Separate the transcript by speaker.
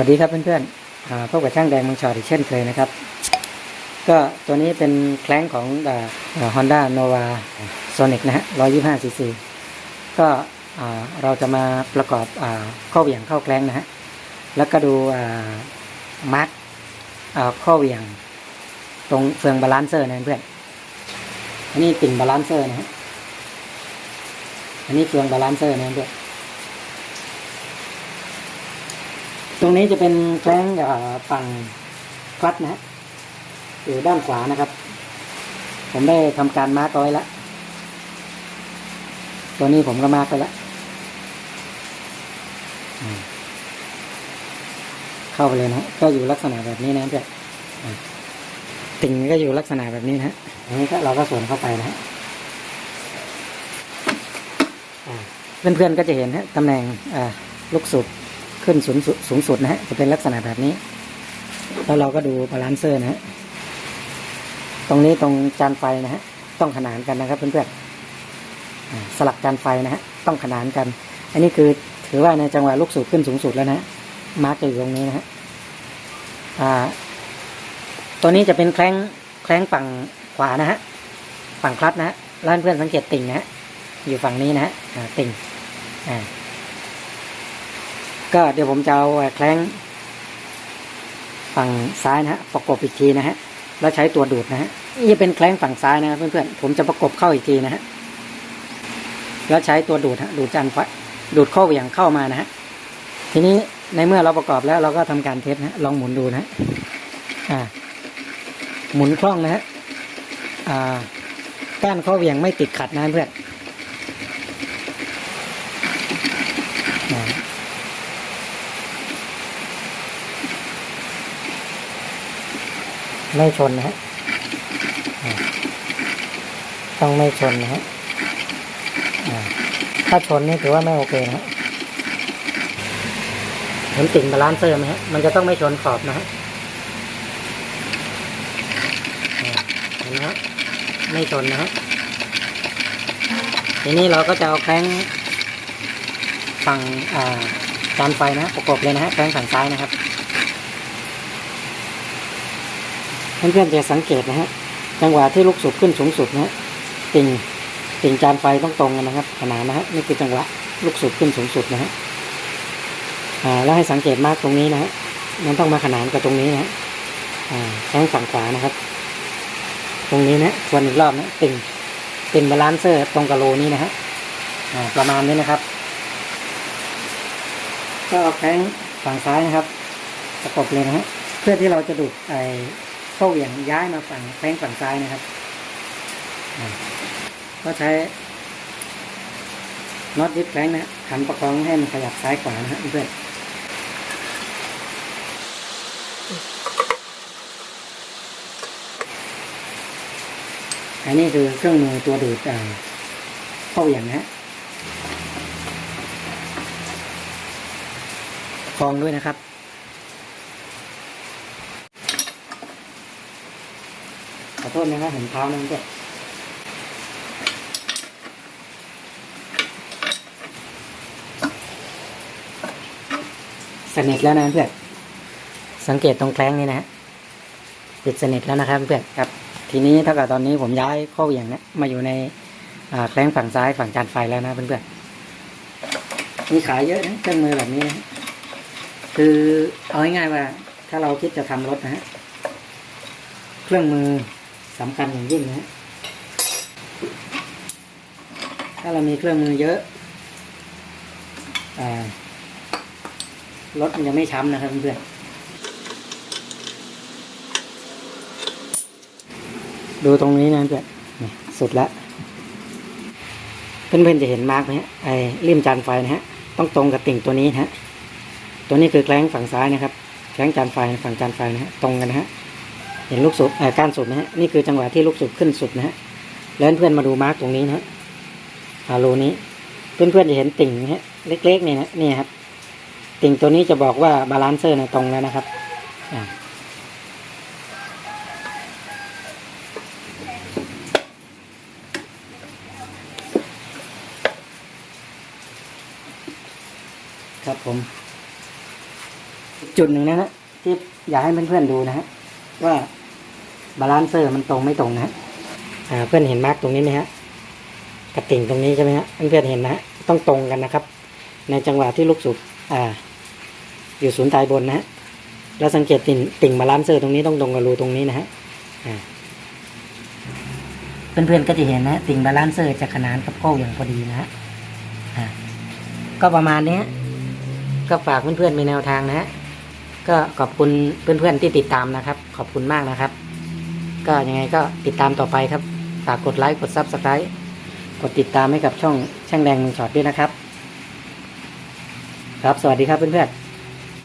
Speaker 1: วัสดีครับเพื่อนๆพบกับช่างแดงมืองชอดอีกเช่นเคยนะครับ ก็ตัวนี้เป็นแคล้งของฮอนด้าโนวาโซนิกนะฮะ125ซีซีก็เราจะมาประกอบข้อเหวี่ยงเข้าแคล้งนะฮะ แล้วก็ดูมาร์กข้อเหวี่ยง ตรงเฟืองบาลานเซอร์นะเพื่อนอันนี้ติ่งบาลานเซอร์นะฮะ อันนี้เฟืองบาลานเซอร์นะเพื่อน ตรงนี้จะเป็นแคล้งเอ่อฝั่งคลัตช์นะฮะอยู่ด้านขวานะครับ ผมได้ทำการมาร์กเอาไว้แล้วตัวนี้ผมก็มาร์กไปแล้วอืมเข้าไปเลยนะฮะก็อยู่ลักษณะแบบนี้นะเพื่อนอ่าติ่งก็อยู่ลักษณะแบบนี้นะฮะอันนี้ก็เราก็สวนเข้าไปนะฮะอ่าเพื่อนๆก็จะเห็นฮะตำแหน่งอ่าลูกสูบ ขึ้นสูงสุดสูงสุดนะฮะจะเป็นลักษณะแบบนี้ แล้วเราก็ดูบาลานเซอร์นะฮะตรงนี้ตรงจานไฟนะฮะต้องขนานกันนะครับเพื่อนๆอ่าสลักจานไฟนะฮะต้องขนานกัน อันนี้คือถือว่าในจังหวะลูกสูบขึ้นสูงสุดแล้วนะมาร์กจะอยู่ตรงนี้นะฮะอ่าตัวนี้จะเป็นแคล้งแคล้งฝั่งขวานะฮะฝั่งคลัตนะฮะแล้วเพื่อนสังเกตติ่งนะฮะอยู่ฝั่งนี้นะฮะติ่งอ่า ก็เดี๋ยวผมจะเอาแคล้งฝั่งซ้ายนะฮะประกบอีกทีนะฮะแล้วใช้ตัวดูดนะฮะนี่จะเป็นแคล้งฝั่งซ้ายนะครับเพื่อนๆผมจะประกบเข้าอีกทีนะฮะแล้วใช้ตัวดูดฮะดูดจานไฟดูดข้อเหวี่ยงเข้ามานะฮะทีนี้ในเมื่อเราประกอบแล้วเราก็ทำการเทสนะฮะลองหมุนดูนะฮะอ่า หมุนคล่องนะฮะอ่าก้านข้อเหวี่ยงไม่ติดขัดนะเพื่อน ไม่ชนนะฮะต้องไม่ชนนะฮะถ้าชนนี่ถือว่าไม่โอเคนะฮะเห็นติ่งบาลานเซอร์ไหมฮะมันจะต้องไม่ชนขอบนะฮะอ่าเห็นไหมฮะไม่ชนนะฮะทีนี้เราก็จะเอาแข้งฝั่งอ่าจานไฟนะฮะประกบเลยนะฮะแข้งฝั่งซ้ายนะครับ เพื่อนๆจะสังเกตนะฮะจังหวะที่ลูกสูบขึ้นสูงสุดนะฮะติ่งติ่งจานไฟต้องตรงกันนะครับขนานนะฮะนี่คือจังหวะลูกสูบขึ้นสูงสุดนะฮะอ่าแล้วให้สังเกตมากตรงนี้นะฮะมันต้องมาขนานกับตรงนี้นะฮะอ่าแข้งฝั่งขวานะครับ ตรงนี้นะส่วนอีกรอบนะติ่งติ่งบาลานเซอร์ตรงกับโลนี้นะฮะอ่าประมาณนี้นะครับ ก็เอาแข้งฝั่งซ้ายนะครับประกบเลยนะฮะเพื่อที่เราจะดูดไอ เข้าเหวี่ยงย้ายมาฝั่งแข้งฝั่งซ้ายนะครับ ก็ใช้น็อตยึดแข้งนะฮะขันประคองให้มันขยับซ้ายขวานะฮะเพื่อนอันนี้คือเครื่องมือตัวดูดอ่าเข้าเหวี่ยงนะฮะคองด้วยนะครับ อโทษนะครับเห็นเท้านั่นด้วยสนิทแล้วนะเพื่อนสังเกตตรงแคล้งนี่นะฮะปิดสนิทแล้วนะครับเพื่อนครับ ทีนี้ถ้าเกิดตอนนี้ผมย้ายข้อเหวี่ยงเนี้ยมาอยู่ในอ่าแคล้งฝั่งซ้ายฝั่งจานไฟแล้วนะเพื่อนๆมีขายเยอะนะเครื่องมือแบบนี้นะคือเอาง่ายๆว่า ถ้าเราคิดจะทำรถนะฮะเครื่องมือ สำคัญอย่างยิ่งนะฮะถ้าเรามีเครื่องมือเยอะอารถมันจะไม่ช้ำนะครับเพื่อนๆดูตรงนี้นะเพื่อนนี่สุดล้วเพื่อนๆจะเห็นมาร์กไหมฮะไอ้ริมจานไฟนะฮะต้องตรงกับติ่งตัวนี้นะฮะตัวนี้คือแกล้งฝั่งซ้ายนะครับแกล้งจานไฟฝั่งจานไฟนะฮะตรงกันนะฮะ เห็นลูกสูบอ่อก้านสูบนะฮะนี่คือจังหวะที่ลูกสูบขึ้นสุดนะฮะแล้วเพื่อนมาดูมาร์กตรงนี้นะฮะอารูนี้ เพื่อนๆจะเห็นติ่งนะฮะเล็กๆนี่นะนี่ครับ ติ่งตัวนี้จะบอกว่าบาลานเซอร์นะตรงแล้วนะครับครับผม จุดหนึ่งนะฮะที่อยากให้เพื่อนๆดูนะฮะ ว่าบาลานเซอร์มันตรงไม่ตรงนะฮะเพื่อนเห็นมาร์กตรงนี้ไหมฮะกระติ่งตรงนี้ใช่ไหมฮะเพื่อนเห็นนะต้องตรงกันนะครับ ในจังหวะที่ลูกสูบอ่า อยู่ศูนย์ตายบนนะฮะแล้วสังเกตติ่งติ่งบาลานเซอร์ตรงนี้ต้องตรงกับรูตรงนี้นะฮะอ่าเพื่อนๆก็จะเห็นนะติ่งบาลานเซอร์จะขนานกับโค้งอย่างพอดีนะฮะก็ประมาณนี้ก็ฝากเพื่อนๆมีแนวทางนะฮะ ก็ขอบคุณเพื่อนๆที่ติดตามนะครับ ขอบคุณมากนะครับ ก็ยังไงก็ติดตามต่อไปครับฝากกดไลค์กดซับสไครต์กดติดตามให้กับช่องช่างแดงมือช็อตด้วยนะครับ ครับสวัสดีครับเพื่อนๆ